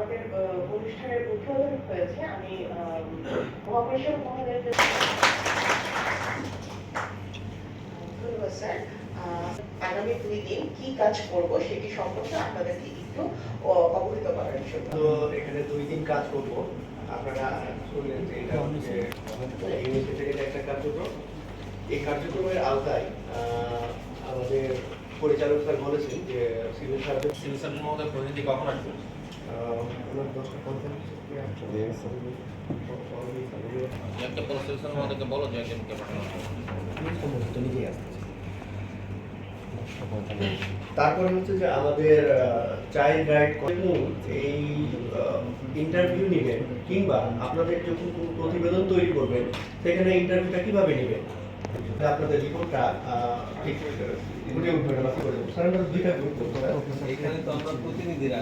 আমাদের অনুষ্ঠানের উদ্বোধন হয়েছে। আমি মহাপরিষদ মহোদয়কে ধন্যবাদ স্যার। আগামী দুই দিন কি কাজ করব সেটি সম্পর্কে আপনাদেরকে একটু অবহিত করার জন্য। তো এখানে দুই দিন কাজ করব। আপনারা শুনলেন যে এটা হচ্ছে ইউনিভার্সিটির একটা কার্যক্রম। এই কার্যক্রমের আওতায় আহ, আমাদের পরিচালক স্যার বলেছেন যে সিভিল সার্জন সিভিল সার্জন মহোদয় প্রতিনিধি কখন আসবেন? একটা বলো যে তারপরে হচ্ছে যে আমাদের চাইল্ড রাইট এই ইন্টারভিউ নেবেন কিংবা আপনাদের যখন কোনো প্রতিবেদন তৈরি করবেন সেখানে ইন্টারভিউটা কীভাবে নেবেন আপনাদের রিপোর্টটা ঠিক ফুটে উঠবে না করে দুইটা এখানে তো আমরা প্রতিনিধিরা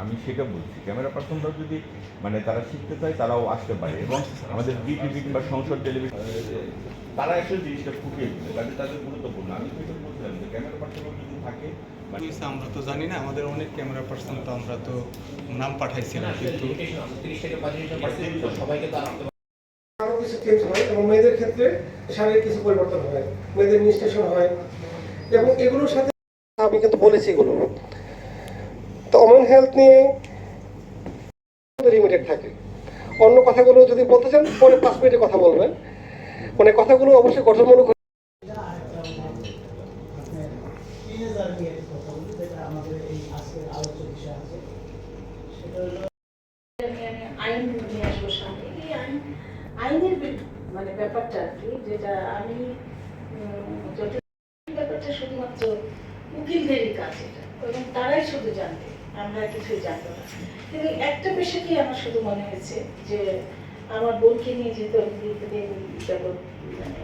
আমি সেটা বলছি ক্যামেরা পার্সনরাও যদি মানে তারা শিখতে চায় তারাও আসতে পারে এবং আমাদের বিটিভি কিংবা সংসদ টেলিভিশন তারা আসলে জিনিসটা ফুটিয়ে দিবে কাজে তাদের গুরুত্বপূর্ণ। আমি এটা বলছিলাম যে ক্যামেরা পার্সনও যদি থাকে মানে আমরা তো জানি না আমাদের অনেক ক্যামেরা পার্সন তো আমরা তো নাম পাঠাইছিলাম কিন্তু আরও কিছু চেঞ্জ হয় এবং মেয়েদের ক্ষেত্রে শারীরিক কিছু পরিবর্তন হয় মেয়েদের নিষ্টেশন হয়। এবং এগুলোর সাথে আমি কিন্তু বলেছি এগুলো। তো অমন হেলথ নিয়ে লিমিটেড থাকে। অন্য কথাগুলো যদি বলতে চান, পরে পাঁচ মিনিটে কথা বলবেন। মানে কথাগুলো অবশ্যই গঠনমূলক আইনের মানে ব্যাপারটা আর কি, যেটা আমি ব্যাপারটা শুধুমাত্র উকিলদেরই কাজ এটা, এবং তারাই শুধু জানতে আমরা কিছুই জানব না। কিন্তু একটা পেশাকে আমার শুধু মনে হয়েছে যে, আমার বোনকে নিয়ে যেহেতু আমি দিল্লিতে যাবৎ মানে